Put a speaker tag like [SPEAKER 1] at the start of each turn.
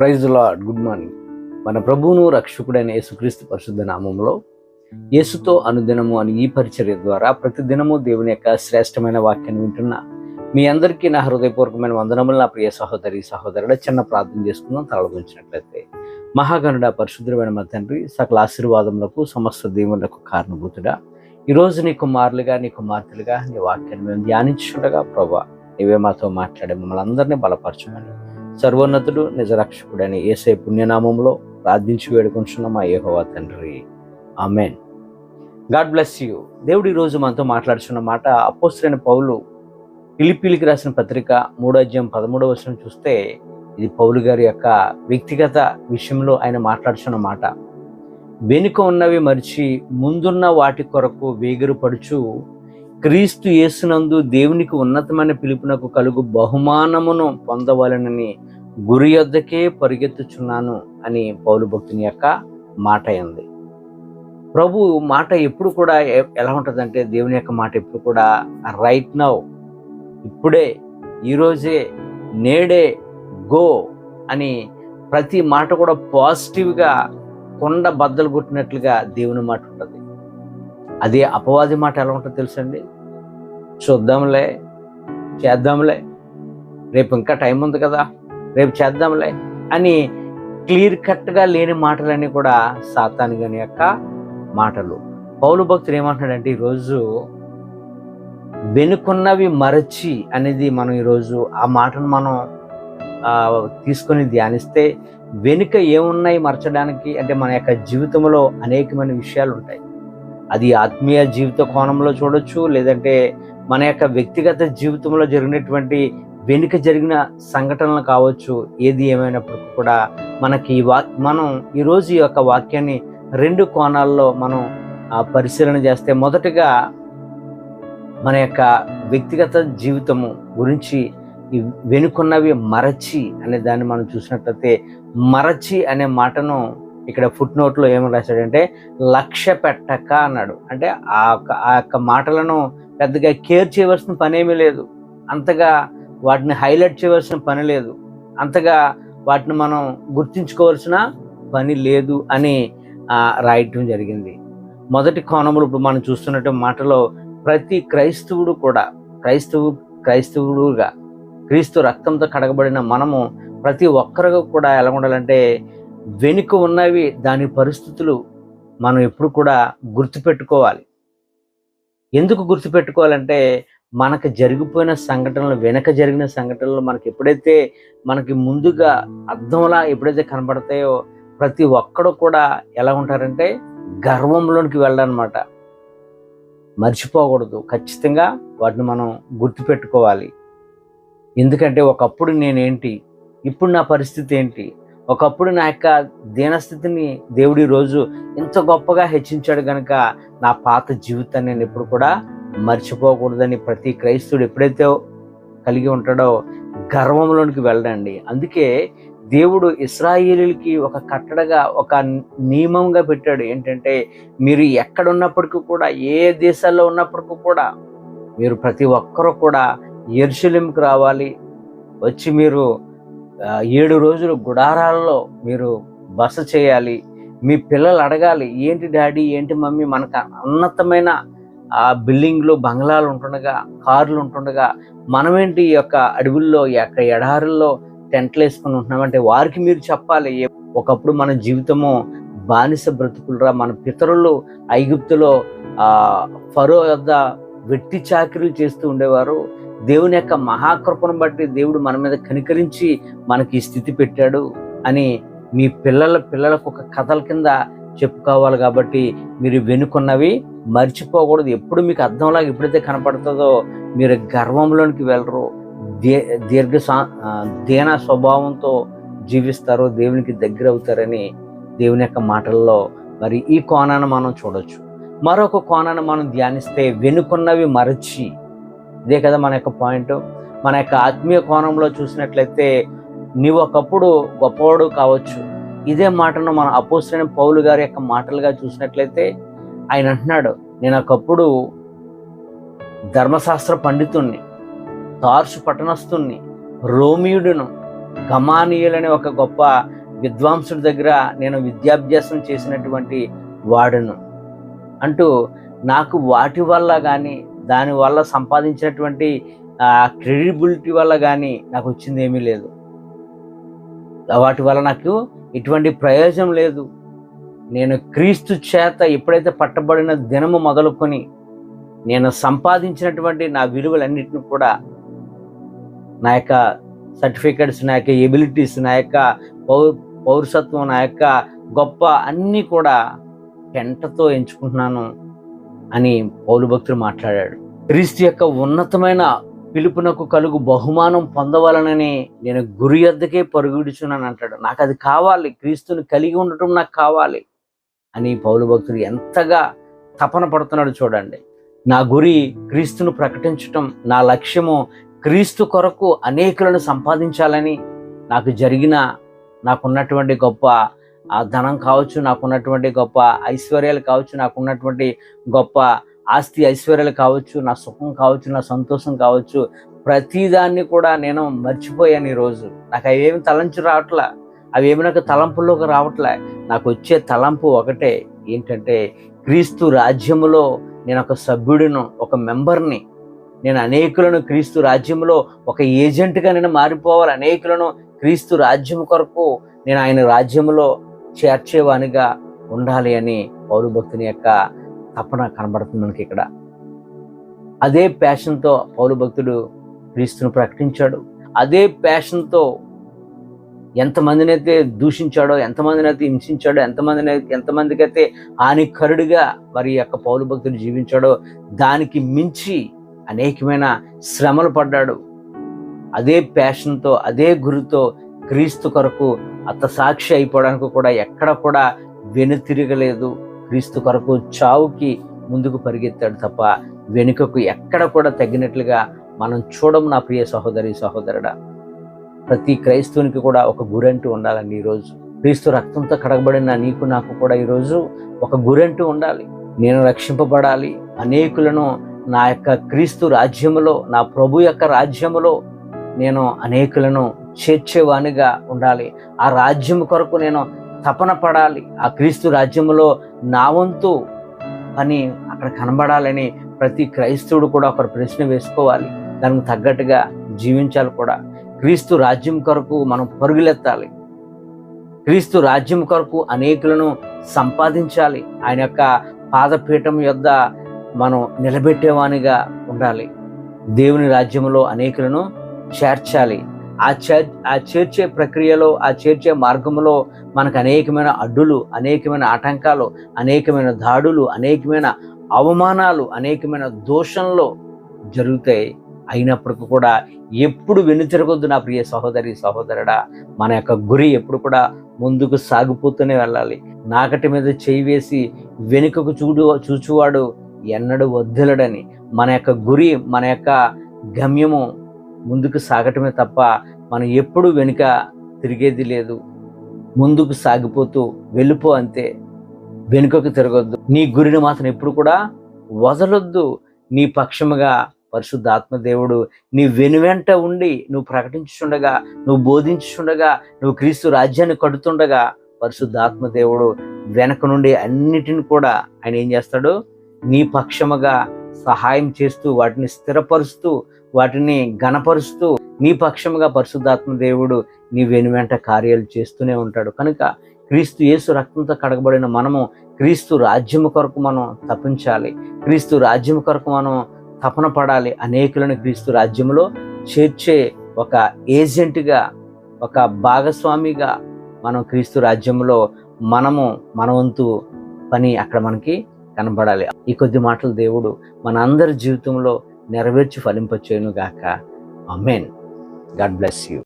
[SPEAKER 1] Praise lord good morning మన ప్రభువును రక్షకుడైన యేసుక్రీస్తు పరిశుద్ధ నామంలో యేసుతో అనుదినము అని ఈ పరిచర్య ద్వారా ప్రతిదినము దేవుని యొక్క శ్రేష్టమైన వాక్యాన్ని వింటున్న మీ అందరికీ నా హృదయపూర్వకమైన వందనములు నా ప్రియ సహోదరి సహోదరుడ చిన్న ప్రార్థన చేసుకుందాం. తలగుంచినట్లయితే మహాగణుడ పరిశుద్ధమైన మా తండ్రి సకల ఆశీర్వాదములకు సమస్త దేవులకు కారణభూతుడా. ఈరోజు నీ కుమారులుగా నీ కుమార్తెలుగా నీ వాక్యాన్ని మేము ధ్యానించుండగా ప్రభా నీవే మాతో మాట్లాడే మమ్మల్ని అందరినీ బలపరచమని సర్వోన్నతుడు నిజరక్షకుడని ఏసే పుణ్యనామంలో ప్రార్థించి వేడుకుంటున్న మా ఏహోవా తండ్రి. ఆమెన్. God bless you. దేవుడు ఈరోజు మనతో మాట్లాడుతున్న మాట అపోస్త్రైన పౌలు పిలిపిలికి రాసిన పత్రిక మూడో అధ్యాయం పదమూడవ వర్షం చూస్తే ఇది పౌలు గారి యొక్క వ్యక్తిగత విషయంలో ఆయన మాట్లాడుతున్న మాట. వెనుక ఉన్నవి మరిచి ముందున్న వాటి కొరకు వేగిరపడుచు క్రీస్తు యేసునందు దేవునికి ఉన్నతమైన పిలుపునకు కలుగు బహుమానమును పొందవలనని గురి యొద్దకే పరిగెత్తుచున్నాను అని పౌలు భక్తుని యొక్క మాట అయింది. ప్రభు మాట ఎప్పుడు కూడా ఎలా ఉంటుందంటే దేవుని యొక్క మాట ఎప్పుడు కూడా రైట్ నౌ ఇప్పుడే ఈరోజే నేడే గో అని ప్రతి మాట కూడా పాజిటివ్గా కొండ బద్దలు కొట్టినట్లుగా దేవుని మాట ఉంటుంది. అదే అపవాది మాట ఎలా ఉంటుందో తెలుసండి? చూద్దాంలే చేద్దాంలే. రేపు ఇంకా టైం ఉంది కదా రేపు చేద్దాంలే అని క్లియర్ కట్గా లేని మాటలన్నీ కూడా సాతాని గని యొక్క మాటలు. పౌలు భక్తులు ఏమంటున్నాడంటే ఈరోజు వెనుకున్నవి మరచి అనేది మనం ఈరోజు ఆ మాటను మనం తీసుకొని ధ్యానిస్తే వెనుక ఏమున్నాయి మరచడానికి? అంటే మన యొక్క జీవితంలో అనేకమైన విషయాలు ఉంటాయి. అది ఆత్మీయ జీవిత కోణంలో చూడొచ్చు లేదంటే మన యొక్క వ్యక్తిగత జీవితంలో జరిగినటువంటి వెనుక జరిగిన సంఘటనలు కావచ్చు ఏది ఏమైనప్పటికీ కూడా మనకి ఈ వా మనం ఈరోజు ఈ యొక్క వాక్యాన్ని రెండు కోణాల్లో మనం ఆ, పరిశీలన చేస్తే మొదటగా మన యొక్క వ్యక్తిగత జీవితము గురించి ఈ వెనుకున్నవి మరచి అనే దాన్ని మనం చూసినట్లయితే మరచి అనే మాటను ఇక్కడ ఫుట్ నోట్లో ఏమని రాశాడంటే లక్ష్య పెట్టక అన్నాడు. అంటే ఆ యొక్క ఆ యొక్క మాటలను పెద్దగా కేర్ చేయవలసిన పనేమీ లేదు. అంతగా వాటిని హైలైట్ చేయవలసిన పని లేదు. అంతగా వాటిని మనం గుర్తించుకోవాల్సిన పని లేదు అని రాయటం జరిగింది. మొదటి కోణములు ఇప్పుడు మనం చూస్తున్నట్టు మాటలో ప్రతి క్రైస్తవుడు కూడా క్రైస్తవు క్రైస్తవుడుగా క్రీస్తు రక్తంతో కడగబడిన మనము ప్రతి ఒక్కరు కూడా ఎలా ఉండాలంటే వెనుక ఉన్నవి దాని పరిస్థితులు మనం ఎప్పుడు కూడా గుర్తుపెట్టుకోవాలి. ఎందుకు గుర్తుపెట్టుకోవాలంటే మనకు జరిగిపోయిన సంఘటనలు వెనక జరిగిన సంఘటనలు మనకి ఎప్పుడైతే మనకి ముందుగా అర్థంలా ఎప్పుడైతే కనబడతాయో ప్రతి ఒక్కడు కూడా ఎలా ఉంటారంటే గర్వంలోనికి వెళ్ళాలన్నమాట మర్చిపోకూడదు. ఖచ్చితంగా వాటిని మనం గుర్తుపెట్టుకోవాలి. ఎందుకంటే ఒకప్పుడు నేనేంటి? ఇప్పుడు నా పరిస్థితి ఏంటి? ఒకప్పుడు నా యొక్క దీనస్థితిని దేవుడి రోజు ఇంత గొప్పగా హెచ్చించాడు కనుక నా పాత జీవితాన్ని నేను ఎప్పుడు కూడా మర్చిపోకూడదని ప్రతి క్రైస్తవుడు ఎప్పుడైతే కలిగి ఉంటాడో గర్వంలోనికి వెళ్ళడండి. అందుకే దేవుడు ఇస్రాయేలీలకి ఒక కట్టడగా ఒక నియమంగా పెట్టాడు. ఏంటంటే మీరు ఎక్కడ ఉన్నప్పటికీ కూడా ఏ దేశాల్లో ఉన్నప్పటికీ కూడా మీరు ప్రతి ఒక్కరూ కూడా ఎరుశలేంకి రావాలి. వచ్చి మీరు ఏడు రోజులు గుడారాల్లో మీరు బస చేయాలి మీ పిల్లలు అడగాలి ఏంటి డాడీ ఏంటి మమ్మీ? మనకు ఉన్నతమైన ఆ బిల్డింగ్లు బంగ్లాలు ఉంటుండగా కార్లు ఉంటుండగా మనమేంటి ఈ యొక్క అడవుల్లో ఈ యొక్క ఎడారుల్లో టెంట్లు వేసుకుని ఉంటున్నామంటే వారికి మీరు చెప్పాలి ఒకప్పుడు మన జీవితము బానిస బ్రతుకులరా మన పితరులు ఐగుప్తులో ఫరో వద్ద వెట్టి చాకరీలు చేస్తూ ఉండేవారు. దేవుని యొక్క మహాకృపను బట్టి దేవుడు మన మీద కనికరించి మనకి ఈ స్థితి పెట్టాడు అని మీ పిల్లల పిల్లలకు ఒక కథల కింద చెప్పుకోవాలి కాబట్టి మీరు వెనుకున్నవి మర్చిపోకూడదు. ఎప్పుడు మీకు అర్థంలాగా ఎప్పుడైతే కనపడుతుందో మీరు గర్వంలోనికి వెళ్ళరు. దే దీర్ఘ సా- దీన స్వభావంతో జీవిస్తారు దేవునికి దగ్గర అవుతారని దేవుని యొక్క మాటల్లో మరి ఈ కోణాన్ని మనం చూడొచ్చు. మరొక కోణాన్ని మనం ధ్యానిస్తే వెనుకున్నవి మరచి ఇదే కదా మన యొక్క పాయింట్. మన యొక్క ఆత్మీయ కోణంలో చూసినట్లయితే నీవు ఒకప్పుడు గొప్పవాడు కావచ్చు. ఇదే మాటను మన అపోసిన పౌలు గారి యొక్క మాటలుగా చూసినట్లయితే ఆయన అంటున్నాడు నేను ఒకప్పుడు ధర్మశాస్త్ర పండితుణ్ణి తార్సు పట్టణస్తుణ్ణి రోమియుడును గమానీయులని ఒక గొప్ప విద్వాంసుడి దగ్గర నేను విద్యాభ్యాసం చేసినటువంటి వాడును. అంటూ నాకు వాటి వల్ల కానీ దానివల్ల సంపాదించినటువంటి క్రెడిబిలిటీ వల్ల కానీ నాకు వచ్చింది ఏమీ లేదు. వాటి వల్ల నాకు ఎటువంటి ప్రయోజనం లేదు. నేను క్రీస్తు చేత ఎప్పుడైతే పట్టబడిన దినము మొదలుకొని నేను సంపాదించినటువంటి నా విలువలన్నింటిని కూడా నా యొక్క సర్టిఫికెట్స్ నా యొక్క ఎబిలిటీస్ నా యొక్క పౌ పౌరసత్వం నా యొక్క గొప్ప అన్నీ కూడా పెంటతో ఎంచుకుంటున్నాను. అని పౌలు భక్తుడు మాట్లాడాడు. క్రీస్తు యొక్క ఉన్నతమైన పిలుపునకు కలుగు బహుమానం పొందవాలనని నేను గురి యొద్దకే పరుగుడుచున్నాను అంటాడు. నాకు అది కావాలి క్రీస్తుని కలిగి ఉండటం నాకు కావాలి అని పౌలు భక్తుడు ఎంతగా తపన పడుతున్నాడు చూడండి. నా గురి క్రీస్తును ప్రకటించటం నా లక్ష్యము క్రీస్తు కొరకు అనేకులను సంపాదించాలని నాకు జరిగిన నాకున్నటువంటి గొప్ప ఆ ధనం కావచ్చు నాకున్నటువంటి గొప్ప ఐశ్వర్యాలు కావచ్చు నాకున్నటువంటి గొప్ప ఆస్తి ఐశ్వర్యాలు కావచ్చు నా సుఖం కావచ్చు నా సంతోషం కావచ్చు ప్రతిదాన్ని కూడా నేను మర్చిపోయాను ఈరోజు. నాకు అవేమి తలంచి అవి అవేమి నాకు తలంపుల్లోకి రావట్లే. నాకు వచ్చే తలంపు ఒకటే ఏంటంటే క్రీస్తు రాజ్యములో నేను ఒక సభ్యుడిను ఒక మెంబర్ని. నేను అనేకులను క్రీస్తు రాజ్యంలో ఒక ఏజెంట్గా నేను మారిపోవాలి. అనేకులను క్రీస్తు రాజ్యం కొరకు నేను ఆయన రాజ్యంలో చేర్చేవానిగా ఉండాలి అని పౌరు భక్తుని యొక్క తపన కనబడుతుంది మనకి ఇక్కడ. అదే ప్యాషన్తో పౌరు భక్తుడు క్రీస్తును ప్రకటించాడు. అదే ప్యాషన్తో ఎంతమందినైతే దూషించాడో ఎంతమందినైతే హింసించాడో ఎంతమందిని ఎంతమందికైతే హానికరుడిగా వారి యొక్క పౌరు భక్తుడు జీవించాడో దానికి మించి అనేకమైన శ్రమలు పడ్డాడు. అదే ప్యాషన్తో అదే గురితో క్రీస్తు కొరకు అత్త సాక్షి అయిపోవడానికి కూడా ఎక్కడ కూడా వెనుతిరగలేదు. క్రీస్తు కొరకు చావుకి ముందుకు పరిగెత్తాడు తప్ప వెనుకకు ఎక్కడ కూడా తగ్గినట్లుగా మనం చూడం నా ప్రియ సహోదరి సహోదరుడా. ప్రతి క్రైస్తవునికి కూడా ఒక గురంటూ ఉండాలండి ఈరోజు. క్రీస్తు రక్తంతో కడగబడిన నీకు నాకు కూడా ఈరోజు ఒక గురంటూ ఉండాలి. నేను రక్షింపబడాలి. అనేకులను నా యొక్క క్రీస్తు రాజ్యములో నా ప్రభు యొక్క రాజ్యములో నేను అనేకులను చేర్చేవానిగా ఉండాలి. ఆ రాజ్యం కొరకు నేను తపన పడాలి. ఆ క్రీస్తు రాజ్యంలో నా వంతు పని అక్కడ కనబడాలని ప్రతి క్రైస్తవుడు కూడా ఒక ప్రశ్న వేసుకోవాలి. దానికి తగ్గట్టుగా జీవించాలి కూడా. క్రీస్తు రాజ్యం కొరకు మనం పరుగులెత్తాలి. క్రీస్తు రాజ్యం కొరకు అనేకులను సంపాదించాలి. ఆయన యొక్క పాదపీఠం యొద్ద మనం నిలబెట్టేవానిగా ఉండాలి. దేవుని రాజ్యంలో అనేకులను చేర్చాలి. ఆ చేర్ ఆ చేర్చే ప్రక్రియలో ఆ చేర్చే మార్గంలో మనకు అనేకమైన అడ్డులు అనేకమైన ఆటంకాలు అనేకమైన దాడులు అనేకమైన అవమానాలు అనేకమైన దోషంలో జరుగుతాయి. అయినప్పటికీ కూడా ఎప్పుడు వెనుతిరగొద్దు నా ప్రియ సహోదరి సహోదరుడా. మన యొక్క గురి ఎప్పుడు కూడా ముందుకు సాగిపోతూనే వెళ్ళాలి. నాకటి మీద చేయి వేసి వెనుకకు చూడు చూచువాడు ఎన్నడూ వద్దులడని. మన యొక్క గురి మన యొక్క గమ్యము ముందుకు సాగటమే తప్ప మనం ఎప్పుడు వెనుక తిరిగేది లేదు. ముందుకు సాగిపోతూ వెళ్ళిపో అంతే. వెనుకకు తిరగొద్దు. నీ గురిని మాత్రం ఎప్పుడు కూడా వదలొద్దు. నీ పక్షముగా పరిశుద్ధాత్మ దేవుడు నీ వెనువెంట ఉండి నువ్వు ప్రకటించుండగా నువ్వు బోధించుండగా నువ్వు క్రీస్తు రాజ్యాన్ని కడుతుండగా పరిశుద్ధాత్మ దేవుడు వెనక నుండి అన్నిటిని కూడా ఆయన ఏం చేస్తాడు? నీ పక్షముగా సహాయం చేస్తూ వాటిని స్థిరపరుస్తూ వాటిని గణపరుస్తూ నీ పక్షముగా పరిశుద్ధాత్మ దేవుడు నీ వెనువెంట కార్యాలు చేస్తూనే ఉంటాడు. కనుక క్రీస్తు యేసు రక్తంతో కడగబడిన మనము క్రీస్తు రాజ్యము కొరకు మనం తప్పించాలి క్రీస్తు రాజ్యము కొరకు మనం తపన పడాలి. అనేకులను క్రీస్తు రాజ్యంలో చేర్చే ఒక ఏజెంట్గా ఒక భాగస్వామిగా మనం క్రీస్తు రాజ్యంలో మనము మన వంతు పని అక్కడ మనకి కనబడాలి. ఈ కొద్ది మాటలు దేవుడు మన అందరి జీవితంలో నెరవేర్చి ఫలింపచేయును గాక అమెన్ గాడ్ బ్లెస్ యూ.